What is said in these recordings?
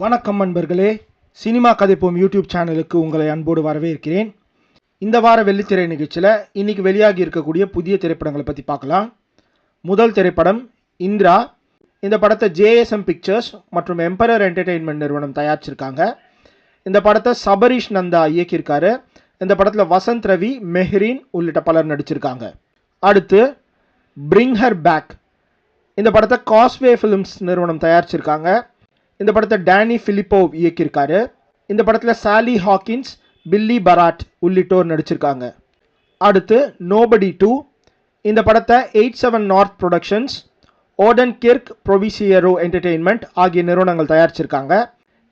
வணக்கம் அன்பர்களே cinema கதைப்போம் YouTube சேனலுக்கு உங்களை அன்போடு வரவேற்கிறேன். இந்த வார வெள்ளித்திரை நிகழ்ச்சியில் இன்றைக்கி வெளியாகி இருக்கக்கூடிய புதிய திரைப்படங்களை பற்றி பார்க்கலாம். முதல் திரைப்படம் இந்திரா. இந்த படத்தை ஜேஎஸ்எம் பிக்சர்ஸ் மற்றும் எம்பரர் என்டர்டெயின்மெண்ட் நிறுவனம் தயாரிச்சிருக்காங்க. இந்த படத்தை சபரீஷ் நந்தா இயக்கியிருக்காரு. இந்த படத்தில் வசந்த் ரவி மெஹ்ரீன் உள்ளிட்ட பலர் நடிச்சிருக்காங்க. அடுத்து பிரிங் ஹர் பேக் இந்த படத்தை காஸ்வே ஃபிலிம்ஸ் நிறுவனம் தயாரிச்சிருக்காங்க. இந்த படத்தை டேனி பிலிப்போவ் இயக்கியிருக்காரு. இந்த படத்தில் சாலி ஹாக்கின்ஸ் பில்லி பராட் உள்ளிட்டோர் நடிச்சிருக்காங்க. அடுத்து நோபடி டூ இந்த படத்தை eight seven north productions Odenkirk Provissiero entertainment ஆகிய நிறுவனங்கள் தயாரிச்சிருக்காங்க.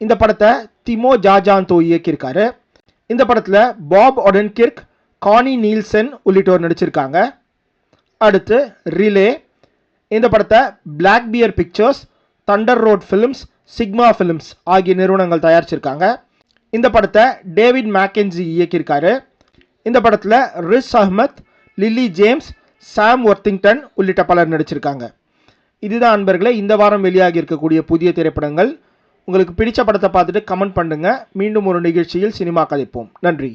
இந்த படத்தை திமோ ஜாஜாந்தோ இயக்கியிருக்காரு. இந்த படத்தில் Bob Odenkirk Connie Nielsen உள்ளிட்டோர் நடிச்சிருக்காங்க. அடுத்து ரிலே இந்த படத்தை Black Bear pictures Thunder Road films Sigma films ஆகிய நிறுவனங்கள் தயாரிச்சிருக்காங்க. இந்த படத்தை டேவிட் மேக்கென்சி இயக்கியிருக்காரு. இந்த படத்தில் Riz Ahmed Lily James Sam Worthington உள்ளிட்ட பலர் நடிச்சிருக்காங்க. இதுதான் அன்பர்களே இந்த வாரம் வெளியாகி இருக்கக்கூடிய புதிய திரைப்படங்கள். உங்களுக்கு பிடிச்ச படத்தை பார்த்துட்டு கமெண்ட் பண்ணுங்க. மீண்டும் ஒரு நிகழ்ச்சியில் சினிமா கதைப்போம். நன்றி.